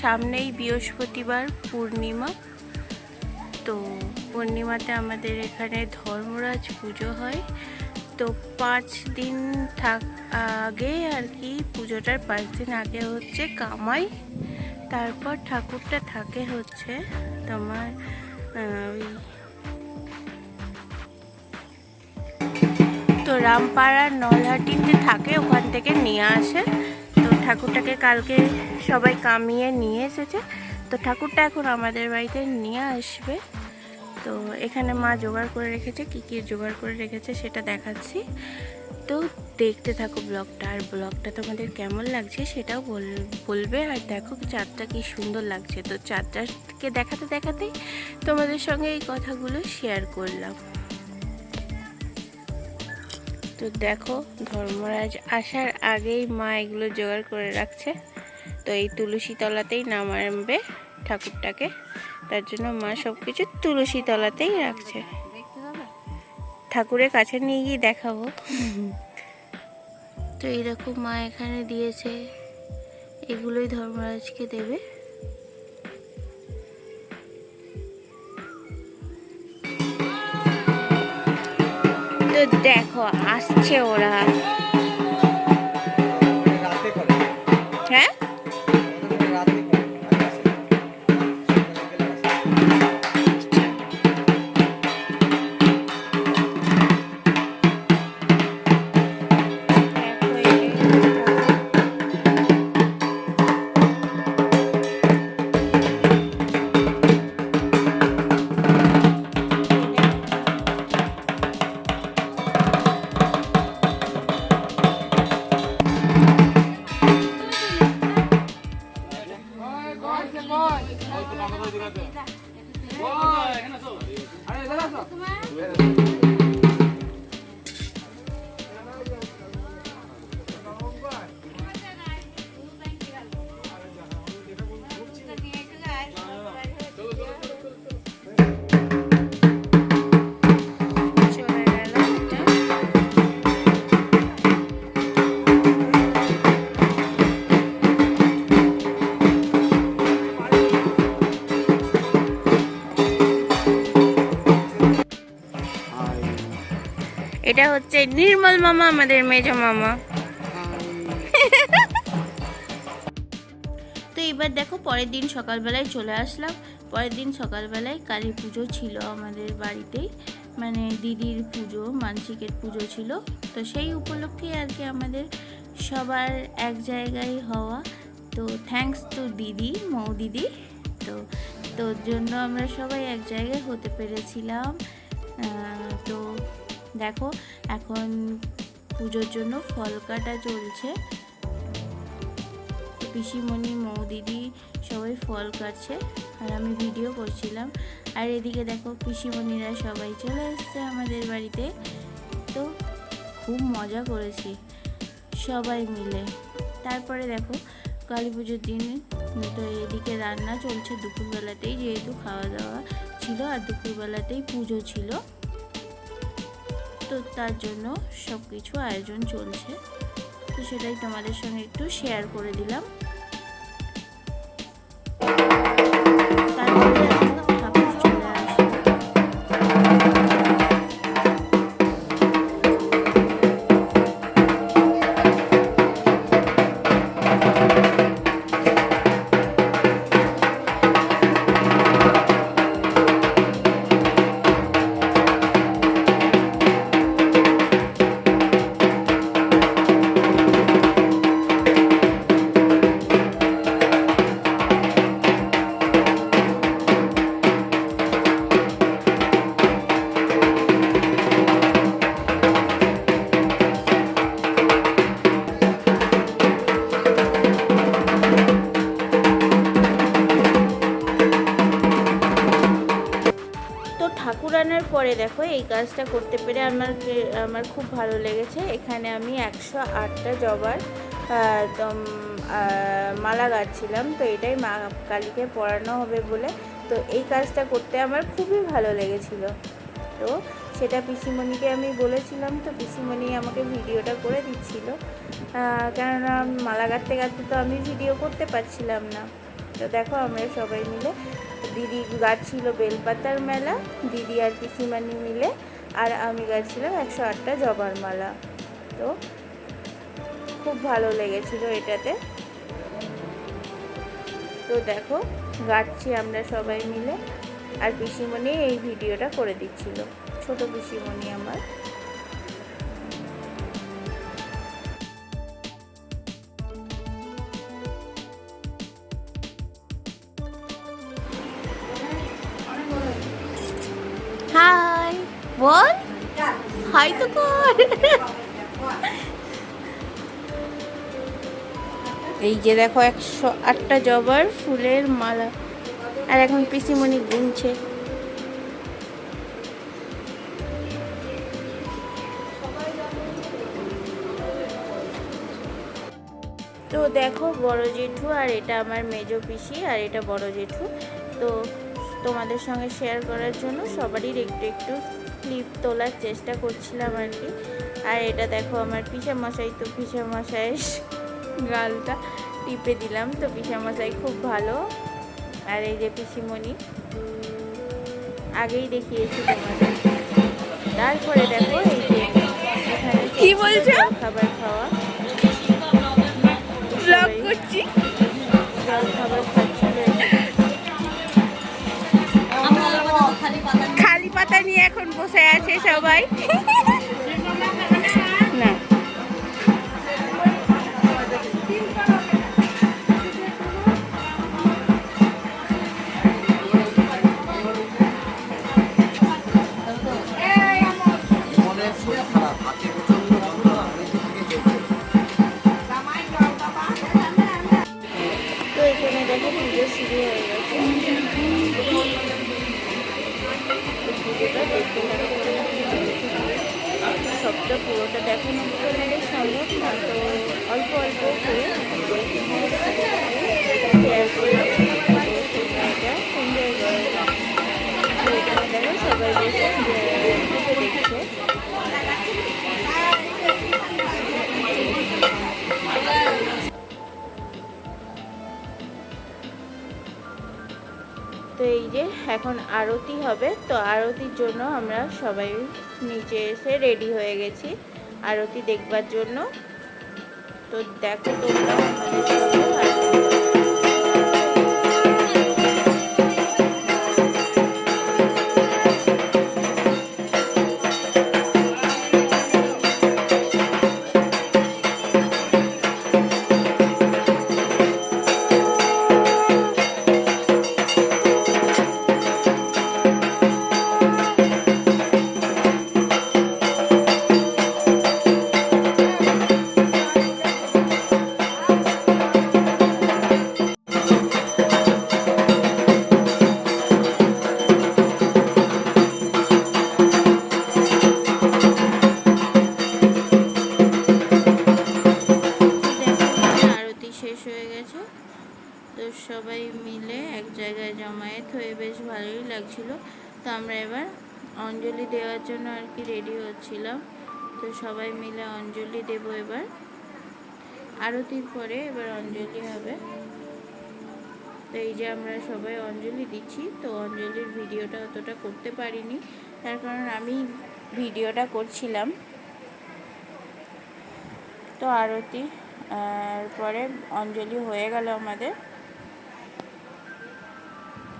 সামনেই বৃহস্পতিবার পূর্ণিমা। তো পূর্ণিমাতে আমাদের এখানে ধর্মরাজ পুজো হয়। তো পাঁচ দিন থাক আগে আর কি পুজোটার পাঁচ দিন আগে হচ্ছে কামাই, তারপর ঠাকুরটা থাকে হচ্ছে তোমার ওই তো রামপাড়ার নলহাটিতে থাকে, ওখান থেকে নিয়ে আসে। ঠাকুরটাকে কালকে সবাই কামিয়ে নিয়ে এসেছে। তো ঠাকুরটা এখন আমাদের বাড়িতে নিয়ে আসবে। তো এখানে মা জোগাড় করে রেখেছে, কী কী জোগাড় করে রেখেছে সেটা দেখাচ্ছি। তো দেখতে থাকো ব্লগটা, আর ব্লগটা তোমাদের কেমন লাগছে সেটাও বল- বলবে। আর দেখো চাঁদটা কি সুন্দর লাগছে। তো চাঁদটাকে দেখাতে দেখাতেই তোমাদের সঙ্গে এই কথাগুলো শেয়ার করলাম। তো দেখো ধর্মরাজ আসার আগেই মা এগুলো জোগাড় করে রাখছে। তো এই তুলসী তলাতেই নামাবে ঠাকুরটাকে। তার জন্য মা সব কিছু তুলসী তলাতেই রাখছে। ঠাকুরের কাছে নিয়ে গিয়ে দেখাবো। তো দেখো মা এখানে দিয়েছে। এগুলোই ধর্মরাজকে দেবে। তো দেখো আসছে ওরা। এটা হচ্ছে নির্মল মামা, আমাদের মেজ মামা। তো এবার দেখো, পরের দিন সকালবেলায় চলে আসলাম। পরের দিন সকালবেলায় কালী পুজো ছিল আমাদের বাড়িতেই। মানে দিদির পুজো, মানসিকের পুজো ছিল। তো সেই উপলক্ষে আর কি আমাদের সবার এক জায়গায় হওয়া। তো থ্যাঙ্কস টু দিদি, মৌ দিদি। তো তোর জন্য আমরা সবাই এক জায়গায় হতে পেরেছিলাম। তো দেখো, এখন পুজোর জন্য ফল কাটা চলছে। পিসিমণি মৌ দিদি সবাই ফল কাটছে, আর আমি ভিডিও করছিলাম। আর এদিকে দেখো, পিসিমণিরা সবাই চলে এসছে আমাদের বাড়িতে। তো খুব মজা করেছি সবাই মিলে। তারপরে দেখো, কালী পুজোর দিন, তো এদিকে রান্না চলছে দুপুরবেলাতেই, যেহেতু খাওয়া দাওয়া ছিল আর দুপুরবেলাতেই পুজো ছিল। তো তার জন্য সব কিছু আয়োজন চলছে। তো সেটাই তোমাদের সঙ্গে একটু শেয়ার করে দিলাম। কাজটা করতে পেরে আমার আমার খুব ভালো লেগেছে। এখানে আমি একশো আটটা জবার আহ, দম, আহ, মালা গাচ্ছিলাম তো এটাই মা কালীকে পরানো হবে বলে। তো এই কাজটা করতে আমার খুবই ভালো লেগেছিল। তো সেটা পিসিমণিকে আমি বলেছিলাম। তো পিসিমণি আমাকে ভিডিওটা করে দিচ্ছিল। কেননা মালা গাঁথতে গাঁথতে তো আমি ভিডিও করতে পারছিলাম না। তো দেখো আমরা সবাই মিলে দিদি গাচ্ছিল বেলপাতার মেলা, দিদি আর পিসিমানি মিলে, আর আমি গাচ্ছিলাম একশো আটটা জবার মালা। তো খুব ভালো লেগেছিল এটাতে। তো দেখো, গাচ্ছি আমরা সবাই মিলে, আর পিসিমণি এই ভিডিওটা করে দিচ্ছিল, ছোট পিসিমণি আমার। বল। তো কর। এই যে দেখো একশো আটটা জবার ফুলের মালা। আর এখন পিসিমণি গুনছে। তো দেখো বড় জেঠু আর এটা আমার মেজো পিসি আর এটা বড় জেঠু। তো তোমাদের সঙ্গে শেয়ার করার জন্য সবারই একটু একটু ক্লিপ তোলার চেষ্টা করছিলাম আর কি। আর এটা দেখো আমার পিসা মশাই তো পিসা মশাইয়ের গালটা টিপে দিলাম। তো পিসা মশাই খুব ভালো। আর এই যে পিসিমণি আগেই দেখিয়েছি তোমাদের। তারপরে দেখো এই যে এখানে? খাবার খাওয়া। সবাই তো এই যে এখন আরতি হবে, তো আরতির জন্য আমরা সবাই নিচে এসে রেডি হয়ে গেছি, আরতি দেখবার জন্য। তো দেখো তোমরা। অঞ্জলি দেওয়ার জন্য আর কি রেডি হচ্ছিলাম। তো সবাই মিলে অঞ্জলি দেব এবার। আরতির পরে এবার অঞ্জলি হবে। তো এই যে আমরা সবাই অঞ্জলি দিচ্ছি, তো অঞ্জলির ভিডিওটা অতটা করতে পারিনি। তার কারণ আমি ভিডিওটা করছিলাম। তো আরতি, আর পরে অঞ্জলি হয়ে গেল আমাদের।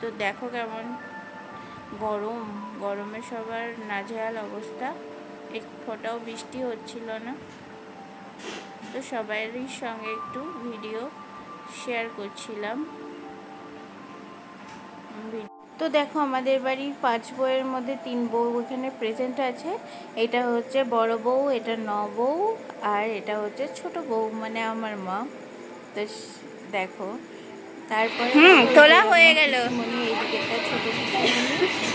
তো দেখো কেমন গরম, গরমে সবার নাজেহাল অবস্থা। এক ফোঁটাও বৃষ্টি হচ্ছিল না। তো সবারই সঙ্গে একটু ভিডিও শেয়ার করছিলাম। তো দেখো, আমাদের বাড়ির পাঁচ বউয়ের মধ্যে তিন বউ এখানে প্রেজেন্ট আছে। এটা হচ্ছে বড় বউ, এটা ন বউ আর এটা হচ্ছে ছোট বউ মানে আমার মা। তো দেখো। তারপরে হুম, তোলা হয়ে গেল। এইদিকে একটা ছোট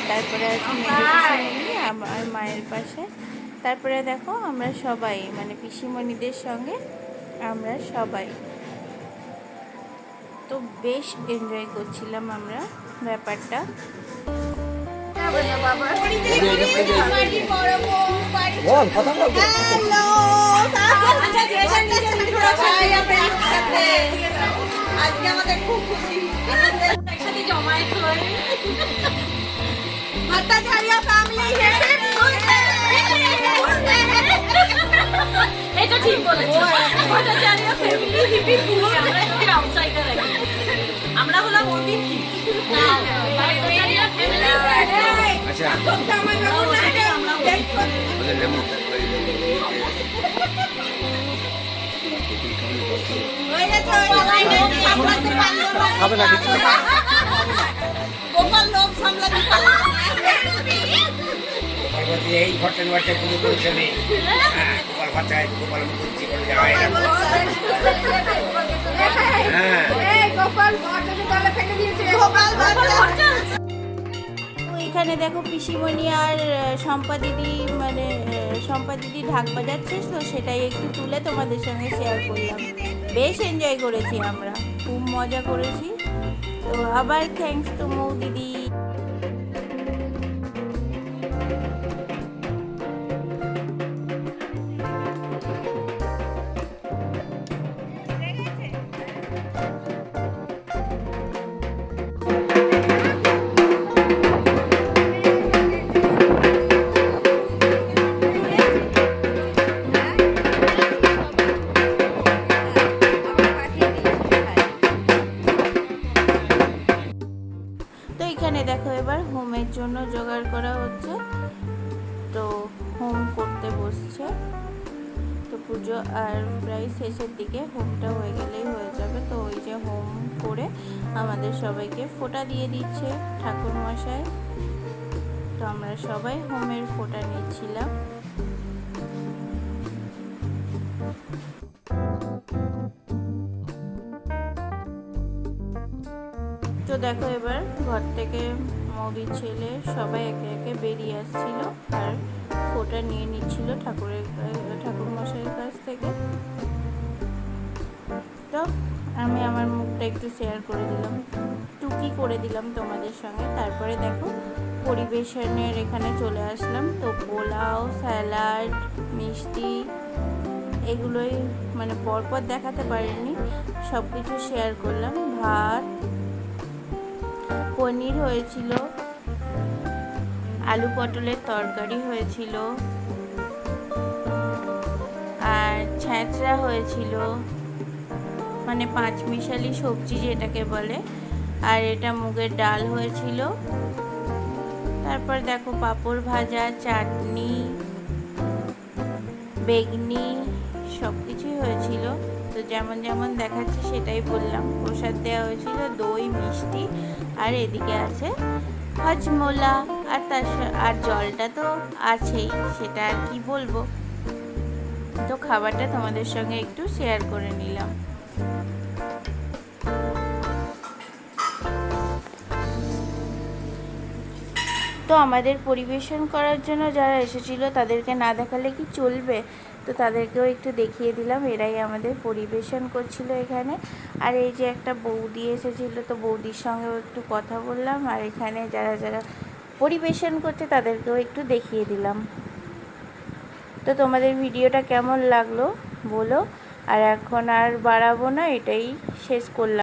তারপরে আছে আমার মায়ের পাশে। তারপরে দেখো আমরা সবাই মানে পিসিমণিদের সঙ্গে আমরা সবাই। তো বেশ এনজয় করছিলাম আমরা ব্যাপারটা। বল কথা আচ্ছা আমরা আজকে আমাদের খুব খুশি। একসাথে জমায়েত হয়ে ভট্টাচার্য ফ্যামিলি এটা ঠিক বলেছ। ভট্টাচার্য ফ্যামিলি হিপি পুরো আমরা আউটসাইডার আমরা হলাম অতিথি ভট্টাচার্য আচ্ছা। ওদের লেমন খাবে না। কিছু এই ঘটনা ঘটে কোনো নেই। হ্যাঁ, গোপাল ভাতায় গোপাল মুখুজ্জি করে যাওয়া হ্যাঁ। এখানে দেখো পিসিমণি আর শম্পা দিদি মানে শম্পা দিদি ঢাক বাজাচ্ছে, তো সেটাই একটু তুলে তোমাদের সঙ্গে শেয়ার করলাম। বেশ এনজয় করেছি আমরা, খুব মজা করেছি। তো আবার থ্যাংকস টু মৌ দিদি। পুজো আর প্রায় শেষের দিকে হোমটা হয়ে গেলেই হয়ে যাবে। তো ওই যে হোম করে আমাদের সবাইকে ফোঁটা দিয়ে দিচ্ছে ঠাকুর মশাই তো আমরা সবাই হোমের ফোঁটা নিচ্ছিলাম। তো দেখো এবার ঘর থেকে মৌদির ছেলে সবাই একে একে বেরিয়ে আসছিল আর ফোঁটা নিয়ে নিচ্ছিল ঠাকুরের, ঠাকুর কাছ থেকে। তো আমি আমার মুখটা একটু শেয়ার করে দিলাম। টুকি করে দিলাম তোমাদের সঙ্গে। তারপরে দেখো, পরিবেশনের এখানে চলে আসলাম। তো পোলাও, স্যালাড, মিষ্টি, এগুলোই মানে পরপর দেখাতে পারিনি। সব কিছু শেয়ার করলাম। ভাত, পনির হয়েছিল, আলু পটলের তরকারি হয়েছিল। আর ছ্যাঁচড়া হয়েছিল। মানে পাঁচ মিশালি সবজি যেটাকে বলে। আর এটা মুগের ডাল হয়েছিল। তারপর দেখো পাঁপড় ভাজা, চাটনি, বেগনি সব কিছুই হয়েছিল। তো যেমন যেমন দেখাচ্ছে সেটাই বললাম। প্রসাদ দেওয়া হয়েছিল, দই, মিষ্টি, আর এদিকে আছে হজমোলা। আর তার আর জলটা তো আছেই, সেটা আর কি বলব? তো খাবারটা তোমাদের সঙ্গে একটু শেয়ার করে নিলাম। তো আমাদের পরিবেশন করার জন্য যারা এসেছিল, তাদেরকে না দেখালে কি চলবে? তো তাদেরকেও একটু দেখিয়ে দিলাম, এরাই আমাদের পরিবেশন করছিল এখানে। আর এই যে একটা বৌদি এসেছিল, তো বৌদির সঙ্গেও একটু কথা বললাম, আর এখানে যারা যারা পরিবেশন করছে, তাদেরকেও একটু দেখিয়ে দিলাম। তো তোমাদের ভিডিওটা কেমন লাগল বলো? আর এখন আর বাড়াবো না এটাই শেষ করলাম।